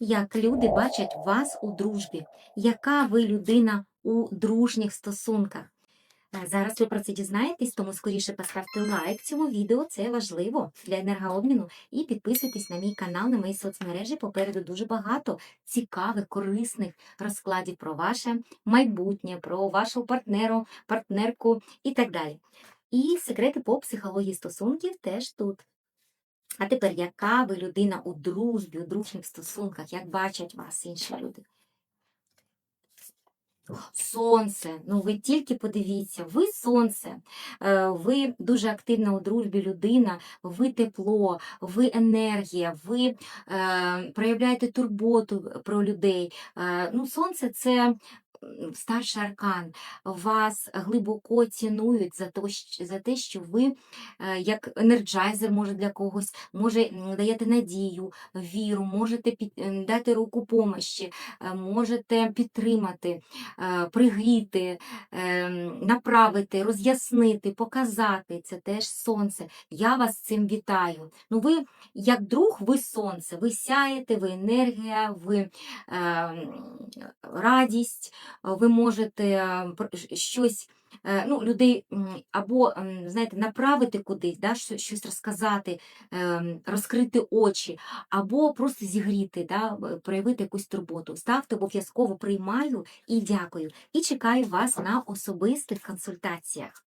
як люди бачать вас у дружбі, яка ви людина у дружніх стосунках. Е, Зараз ви про це дізнаєтесь, тому скоріше поставте лайк цьому відео, це важливо для енергообміну. І підписуйтесь на мій канал, на мої соцмережі. Попереду дуже багато цікавих, корисних розкладів про ваше майбутнє, про вашу партнеру, партнерку і так далі. І секрети по психології стосунків теж тут. А тепер, яка ви людина у дружбі, у дружніх стосунках, як бачать вас інші люди? Сонце, ну ви тільки подивіться, ви сонце, е, ви дуже активна у дружбі людина, ви тепло, ви енергія, ви е, проявляєте турботу про людей. Е, ну, сонце це старший аркан. Вас глибоко цінують за, то, за те, що ви е, як енерджайзер, може для когось, може даєте надію, віру, можете під, дати руку помощі, е, можете підтримати е, пригріти, направити, роз'яснити, показати. Це теж сонце. Я вас цим вітаю. Ну, ви, як друг, ви сонце, ви сяєте, ви енергія, ви радість, ви можете е, щось. е, Ну, людей або знаєте, направити кудись, да, щось, щось розказати, ем, розкрити очі, або просто зігріти, да, проявити якусь турботу. Ставте обов'язково приймаю і дякую. І чекаю вас на особистих консультаціях.